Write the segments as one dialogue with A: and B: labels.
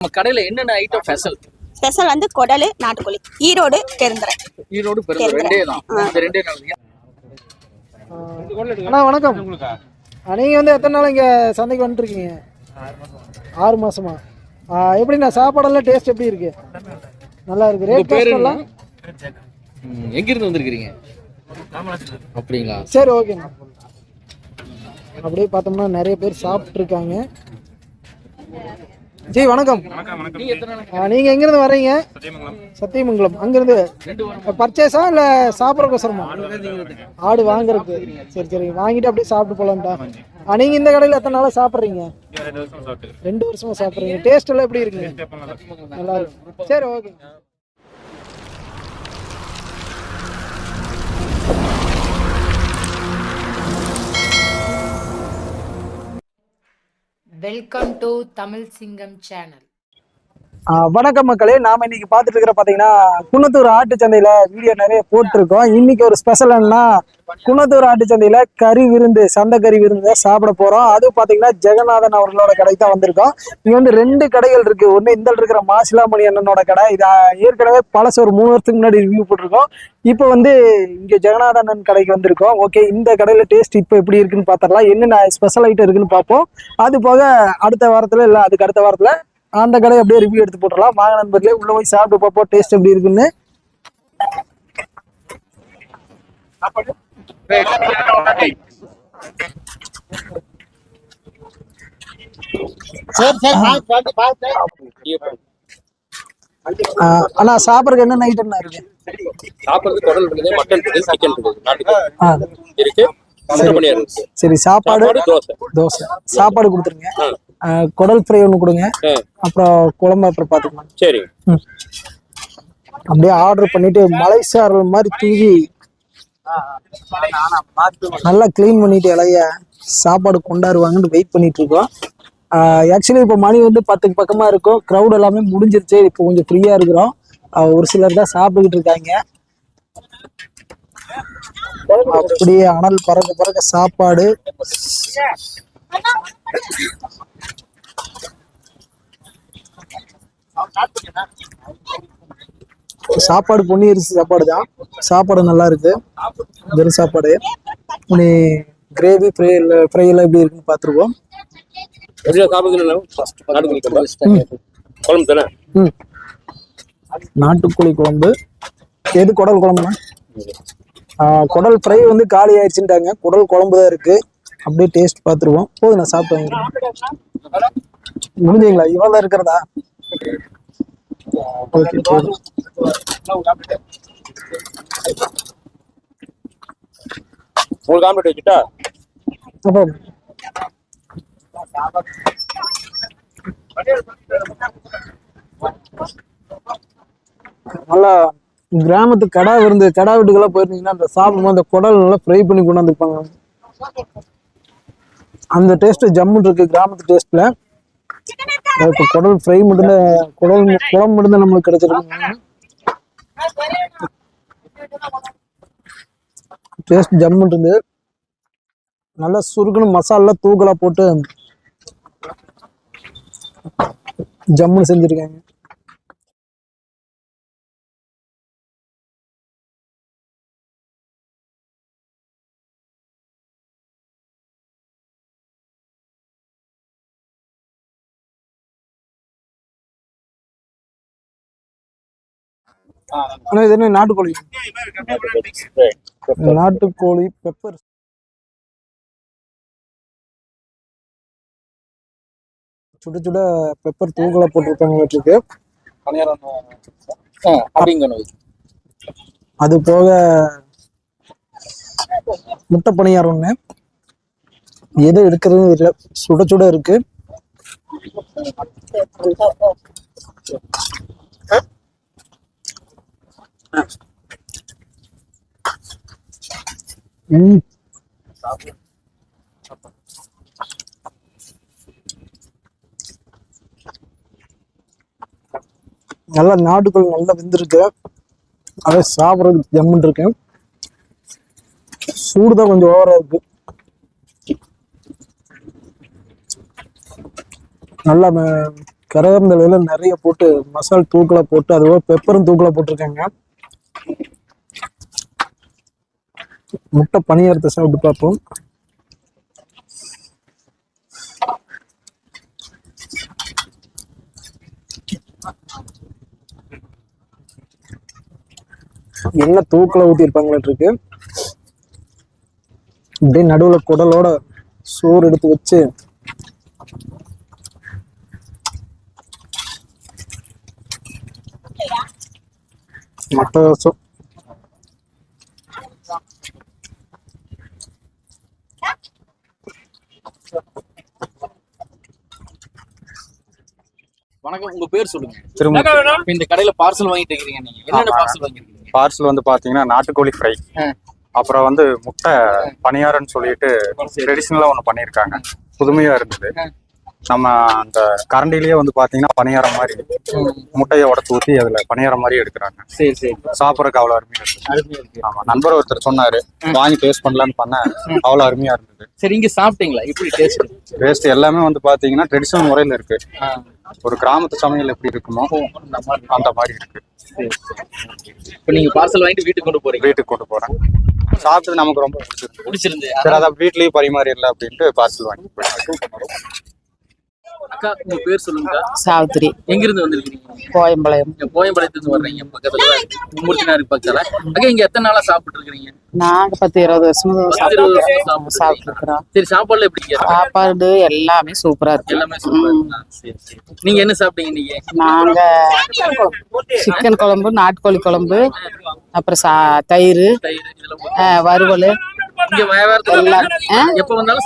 A: நம்ம கடையில என்னென்ன ஐட்டம் ஸ்பெஷல்
B: ஸ்பெஷல் வந்து குடல் நாட்டுக்கோழி ஈரோடு பெருந்துறை
A: ஈரோடு பெருந்துறை ரெண்டே தான் இந்த ரெண்டே
C: அண்ணா வணக்கம் நீங்க வந்து எத்தனை நாள் இங்க சந்தைக்கு வந்துருக்கீங்க ஆறு மாசமா எப்படிண்ணா சாப்பாடெல்லாம் டேஸ்ட் எப்படி இருக்கு நல்லா இருக்கு ரேட் பேர் எல்லாம்
A: எங்க இருந்து வந்திருக்கீங்க அப்படிங்களா
C: சரி ஓகேண்ணா அப்படியே பார்த்தோம்னா நிறைய பேர் சாப்பிட்ருக்காங்க ஜெய் வணக்கம் நீங்க எங்க இருந்து வரீங்க சத்தியமங்கலம் அங்கிருந்து பர்ச்சேஸா இல்ல சாப்பிடறக்கோசரமா ஆடு வாங்குறதுக்கு சரி சரி வாங்கிட்டு அப்படியே சாப்பிட்டு போலாம்டா நீங்க இந்த கடையில எத்தனை நாளா சாப்பிடுறீங்க ரெண்டு வருஷமா சாப்பிடுறீங்க டேஸ்ட் எல்லாம் எப்படி இருக்கு நல்லா இருக்கும் சரி ஓகே
D: வெல்கம் டு தமிழ் சிங்கம் சேனல்
C: வணக்கம் மக்களே நாம இன்னைக்கு பாத்துட்டு இருக்கிற பாத்தீங்கன்னா குணத்தூர் ஆட்டு சந்தையில வீடியோ நிறைய போட்டிருக்கோம் இன்னைக்கு ஒரு ஸ்பெஷல் என்னன்னா குணத்தூர் ஆட்டு சந்தையில கறி விருந்து சந்தை கறி விருந்து சாப்பிட போறோம் அதுவும் பார்த்தீங்கன்னா ஜெகநாதன் அவர்களோட கடைக்கு தான் வந்திருக்கோம் இங்க வந்து ரெண்டு கடைகள் இருக்கு ஒன்று இந்த இருக்கிற மாசிலாமணி அண்ணனோட கடை இது ஏற்கனவே பழச ஒரு மூணு வருஷத்துக்கு முன்னாடி ரிவ்யூ போட்டிருக்கோம் இப்போ வந்து இங்க ஜெகநாதன் கடைக்கு வந்திருக்கோம் ஓகே இந்த கடையில டேஸ்ட் இப்போ எப்படி இருக்குன்னு பாத்திரலாம் என்னென்ன ஸ்பெஷல் ஐட்டம் இருக்குன்னு பார்ப்போம் அது போக அடுத்த வாரத்துல இல்லை அதுக்கு அடுத்த வாரத்துல அந்த கடை அப்படியே ரிவ்யூ எடுத்து போட்டுடலாம் வாங்க நண்பர்களே உள்ள போய் சாப்பிட்டு பார்ப்போம் டேஸ்ட் எப்படி இருக்குன்னு அண்ணா சாப்பிடுறதுக்கு என்ன நைட் இருக்கு
E: சாப்பிடுறது இருக்கு
C: சரி சாப்பாடு தோசை சாப்பாடு கொடுத்துருங்க குடல் ஃப்ரை ஒன்று கொடுங்க அப்புறம் குழம்பு அப்புறம் பார்த்துக்கலாம் சரி அப்படியே ஆர்டர் பண்ணிட்டு மலை சார் மாதிரி தூங்கி நல்லா கிளீன் பண்ணிட்டு இலைய சாப்பாடு கொண்டாடுவாங்கன்னு வெயிட் பண்ணிட்டு இருக்கோம் ஆக்சுவலி இப்போ மணி வந்து பத்துக்கு பக்கமாக இருக்கும் க்ரௌட் எல்லாமே முடிஞ்சிருச்சு இப்போ கொஞ்சம் ஃப்ரீயாக இருக்கிறோம் ஒரு சிலர் தான் சாப்பிட்டுக்கிட்டு இருக்காங்க அப்படியே அனல் பறக்க பறக்க சாப்பாடு சாப்பாடு பொன்னி அரிசி சாப்பாடு தான் சாப்பாடு நல்லா இருக்கு வெறும் சாப்பாடு இனி கிரேவி ஃப்ரை ஃப்ரை எல்லாம் எப்படி இருக்குன்னு பார்த்துருவோம் குழம்பு நாட்டுக்கோழி குழம்பு எது குடல் குழம்புனா குடல் ஃப்ரை வந்து காலி ஆயிடுச்சுட்டாங்க குடல் குழம்பு தான் இருக்கு அப்படியே டேஸ்ட் பார்த்துருவோம் போதும் நான் சாப்பிட்டு வாங்கிக்கிறேன் முடிஞ்சுங்களா இவ்வளோ தான் இருக்கிறதா ஓகே போதும்
E: மூணு வச்சுட்டா
C: நல்லா கிராமத்து கடா விருந்து கடா வீட்டுக்கெல்லாம் போயிருந்தீங்கன்னா அந்த சாப்பிடும்போது அந்த குடல் நல்லா ஃப்ரை பண்ணி கொண்டாந்துருப்பாங்க அந்த டேஸ்ட்டு ஜம்முன்னு இருக்குது கிராமத்து டேஸ்ட்டில் இப்போ குடல் ஃப்ரை மட்டும் குடல் மட்டும் மட்டும்தான் நம்மளுக்கு கிடைச்சிருக்கு டேஸ்ட் ஜம்முன்னு இருந்து நல்லா சுருக்குனு மசாலா தூக்கலா போட்டு ஜம்முன்னு செஞ்சுருக்காங்க ஆனால் இது என்ன நாட்டுக்கோழி நாட்டுக்கோழி பெப்பர் சுட சுட பெப்பர் தூங்கல போட்டிருக்காங்க இருக்கு அது போக முட்டை பணியாரம் ஒண்ணு எது எடுக்கிறதுன்னு இல்ல சுட சுட இருக்கு நல்ல நல்லா நல்லா வெந்திருக்கு அதே சாப்பிட்றதுக்கு ஜம்முன் இருக்கேன் சூடுதான் கொஞ்சம் ஓவரா இருக்கு நல்லா கரகந்தலையில் நிறைய போட்டு மசால் தூக்கலாக போட்டு அதுபோல் பெப்பரும் தூக்கலாக போட்டிருக்காங்க முட்டை பனியாரத்தை சாப்பிட்டு பார்ப்போம் என்ன தூக்கில் ஊற்றிருப்பாங்களாட்டு இருக்கு அப்படியே நடுவுல குடலோட சோறு எடுத்து வச்சு மொட்டை
A: வணக்கம் உங்க பேர் சொல்லுங்க
C: திரும்ப
A: இந்த கடையில பார்சல் வாங்கிட்டு இருக்கீங்க நீங்க என்னென்ன பார்சல் வாங்கிருக்கீங்க
E: பார்சல் வந்து பாத்தீங்கன்னா நாட்டுக்கோழி ஃப்ரை அப்புறம் வந்து முட்டை பணியாரன்னு சொல்லிட்டு ட்ரெடிஷ்னலா ஒண்ணு பண்ணிருக்காங்க புதுமையா இருந்தது நம்ம அந்த கரண்டிலேயே வந்து பாத்தீங்கன்னா பணியாரம் மாதிரி முட்டையை உடச்சு ஊத்தி அதுல பணியாரம் மாதிரி எடுக்கிறாங்க சரி சரி சாப்பிடறதுக்கு அவ்வளவு அருமையா இருக்கு ஆமா நண்பர் ஒருத்தர் சொன்னாரு வாங்கி டேஸ்ட் பண்ணலான்னு பண்ண அவ்வளவு அருமையா இருந்தது
A: சரி இங்க சாப்பிட்டீங்களா இப்படி டேஸ்ட்
E: டேஸ்ட் எல்லாமே வந்து பாத்தீங்கன்னா ட்ரெடிஷனல் முறையில இருக்கு ஒரு கிராமத்து சமையல் எப்படி இருக்குமோ அந்த மாதிரி இருக்கு
A: இப்போ நீங்க பார்சல் வாங்கிட்டு வீட்டுக்கு கொண்டு போறீங்க
E: வீட்டுக்கு கொண்டு போறேன் சாப்பிட்டது நமக்கு ரொம்ப பிடிச்சிருக்கு பிடிச்சிருந்து சரி வீட்லயும் வீட்லயே பரிமாறிடல அப்படின்ட்டு பார்சல் வாங்கி போயிட்டேன்
A: அக்கா உங்க பேர் சொல்லுங்க சாவித்திரி எங்க இருந்து வந்திருக்கீங்க கோயம்பாளையம் கோயம்பாளையத்துல இருந்து வர்றீங்க பக்கத்துல மூர்த்தினாருக்கு பக்கத்துல அக்கா இங்க எத்தனை நாளா சாப்பிட்டு இருக்கீங்க
D: நாங்க பத்து இருபது வருஷமா சாப்பிட்டு
A: சாப்பிட்டுருக்கிறோம் சரி சாப்பாடுல எப்படி
D: சாப்பாடு எல்லாமே சூப்பரா இருக்கு
A: எல்லாமே நீங்க என்ன சாப்பிட்டீங்க நீங்க
D: நாங்க சிக்கன் குழம்பு நாட்டுக்கோழி குழம்பு அப்புறம் சா தயிர் வறுவல்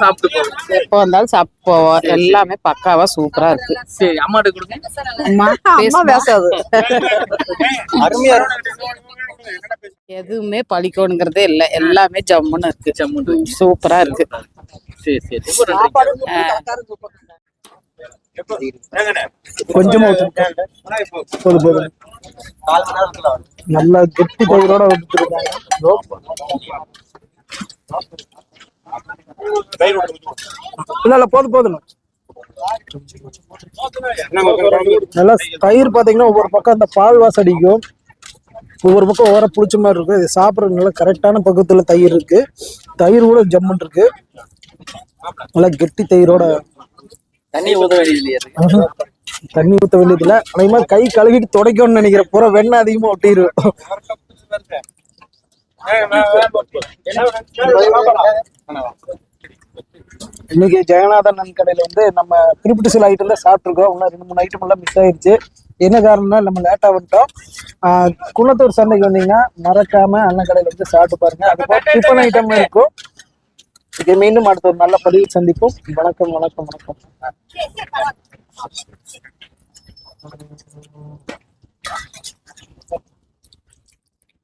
A: சாப்பிட்டு
D: வந்தாலும் எல்லாமே பக்காவா சூப்பரா இருக்கு சரி எதுவுமே பழிக்கணுங்கிறதே இல்லை எல்லாமே ஜம்முன்னு இருக்கு ஜம்மு சூப்பரா இருக்கு
C: கொஞ்சம் நல்லா கெட்டி தயிரோட இல்ல போதும் போதும் நல்லா தயிர் பாத்தீங்கன்னா ஒவ்வொரு பக்கம் அந்த பால் வாசடிக்கும் ஒவ்வொரு பக்கம் ஓர பிடிச்ச மாதிரி இருக்கும் இது சாப்பிட்றது நல்லா கரெக்டான பக்கத்துல தயிர் இருக்கு தயிர் கூட ஜம்முன் இருக்கு நல்லா கெட்டி தயிரோட
A: தண்ணி ஊத்த வேண்டியது
C: தண்ணி அதே மாதிரி கை கழுவிட்டு துடைக்கணும்னு நினைக்கிற பூரா வெண்ணெய் அதிகமா ஒட்டிடுவோம் இன்னைக்கு ஜெகநாதன் நன் கடையில வந்து நம்ம குறிப்பிட்ட சில ஐட்டம்ல சாப்பிட்ருக்கோம் இன்னும் ரெண்டு மூணு ஐட்டம் எல்லாம் மிஸ் ஆயிடுச்சு என்ன காரணம்னா நம்ம லேட்டா வந்துட்டோம் குளத்தூர் சந்தைக்கு வந்தீங்கன்னா மறக்காம அண்ணன் கடையில வந்து சாப்பிட்டு பாருங்க அதுக்கப்புறம் டிஃபன் ஐட்டம் இருக்கும் இது மீண்டும் அடுத்த ஒரு நல்ல பதிவு சந்திப்போம் வணக்கம் வணக்கம் வணக்கம்